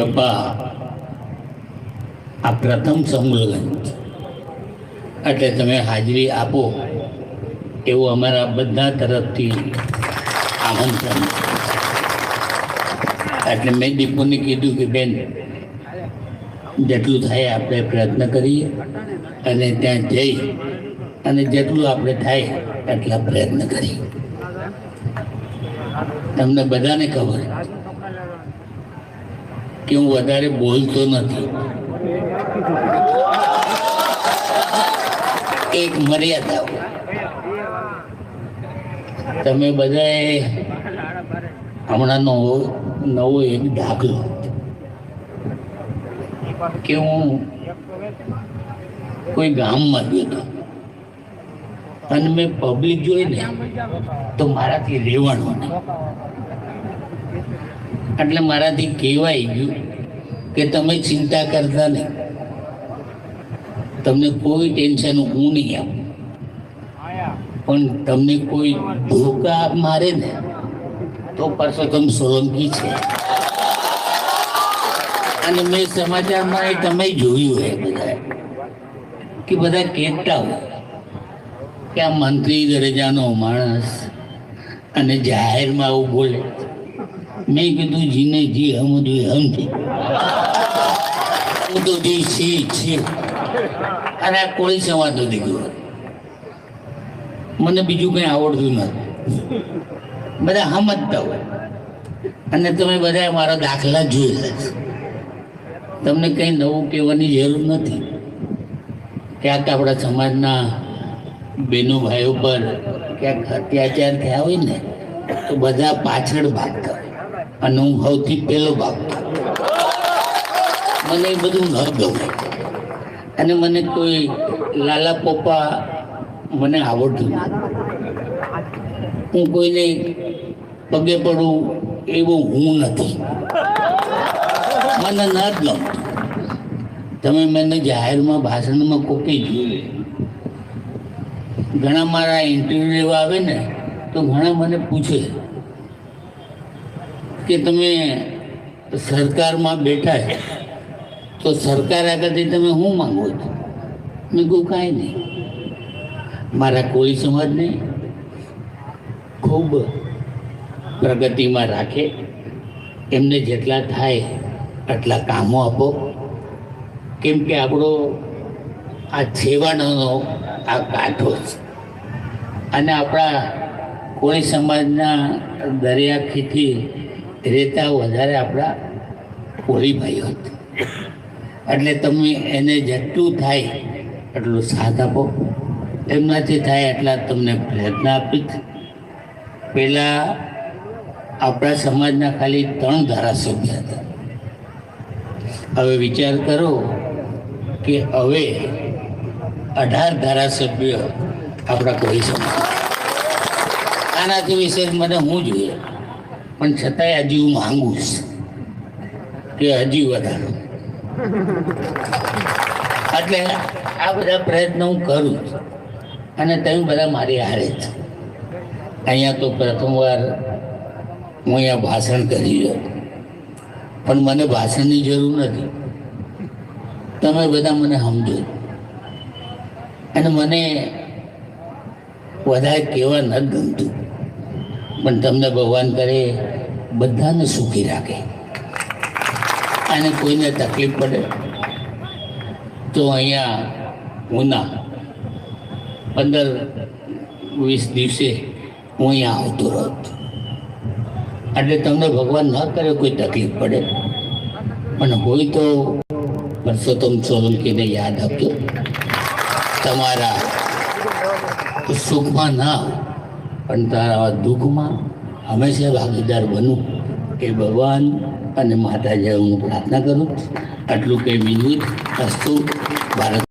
બાપા, આ પ્રથમ સંમેલન એટલે તમે હાજરી આપો એવું અમારા બધા તરફથી આમંત્રણ. એટલે મેં દીપુને કીધું કે, બેન, જેટલું થાય આપણે પ્રયત્ન કરીએ અને ત્યાં જઈ અને જેટલું આપણે થાય એટલા પ્રયત્ન કરીએ. તમને બધાને ખબર. કે હું વધારે બોલતો નથી. એક મર્યાદા તમે બધાએ હમણાં નવો નવો એક દાખલો કે હું કોઈ ગામમાં ગયો અને મેં પબ્લિક જોઈ ને તો મારાથી રહેવાનું નહીં. એટલે મારાથી કહેવાય ગયું કે તમે ચિંતા કરતા નહીં. તમને કોઈ ટેન્શન હું નહીં આપું. પણ તમને કોઈ ધોકા મારે ને, તો પરસોત્તમ સોલંકી છે. અને મેં સમાચારમાં એ તમે જોયું હે બધા કે બધા કહેતા હોય કે આ મંત્રી દરજાનો માણસ અને જાહેરમાં આવું બોલે. મેં કીધું, જીને જી હમ સમજી હું તો જી છે છે. અને આ સંવાદ નથી ગયો મને બીજું કંઈ આવડતું નથી. બધા સમજતા હોય. અને તમે બધા મારા દાખલા જોયેલા છે. તમને કંઈ નવું કહેવાની જરૂર નથી ક્યાંક આપણા સમાજના બહેનો ભાઈઓ પર ક્યાંક અત્યાચાર થયા હોય ને, તો બધા પાછળ ભાગતા હોય. અને હું સૌથી પહેલો ભાગ મને એ બધું ન ગમે. અને મને કોઈ લાલા પોપા મને આવડતું હું કોઈને પગે પડું એવું હું નથી. મને ના જ ગમતું. તમે મને જાહેરમાં, ભાષણમાં કોકે જોયું? ઘણા મારા ઇન્ટરવ્યુ આવે ને, તો ઘણા મને પૂછે કે તમે સરકારમાં બેઠા છે, તો સરકાર આગળથી તમે શું માંગો છો? મેં કહું કાંઈ નહીં. મારા કોળી સમાજને ખૂબ પ્રગતિમાં રાખે. એમને જેટલા થાય એટલા કામો આપો. કેમ કે આપણો આ છેવાડાનો આ કાંઠો છે. અને આપણા કોળી સમાજના દરિયાખીથી રહેતા વધારે આપણા ભાઈઓ હતા. એટલે તમે એને જેટલું થાય એટલું સાથ આપો. એમનાથી થાય એટલા તમને પ્રયત્ન આપીશ. પહેલાં આપણા સમાજના ખાલી ત્રણ ધારાસભ્ય હતા. હવે વિચાર કરો કે હવે અઢાર ધારાસભ્ય આપણા કોઈ સમાજ. આનાથી વિશેષ મને હું જોઈએ? પણ છતાંય હજી હું માંગુ કે હજી વધારો. એટલે આ બધા પ્રયત્નો હું કરું અને તમે બધા મારી હારે જ. અહીંયા તો પ્રથમવાર હું અહીંયા ભાષણ કરી રહ્યો પણ મને ભાષણની જરૂર નથી. તમે બધા મને સમજો. અને મને વધારે કહેવા ન ગમતું. પણ તમને ભગવાન કરે, બધાને સુખી રાખે. અને કોઈને તકલીફ પડે, તો અહીંયા ઉના, પંદર વીસ દિવસે હું અહીંયા આવતો રહું એટલે તમને ભગવાન ન કરે, કોઈ તકલીફ પડે. પણ હોય તો પરસોત્તમ સોલંકીને યાદ આપજો. તમારા સુખમાં ના પણ તારા દુઃખમાં હંમેશા ભાગીદાર બનું એ ભગવાન અને માતાજી હું પ્રાર્થના કરું. આટલું કંઈ જ વસ્તુ ભારત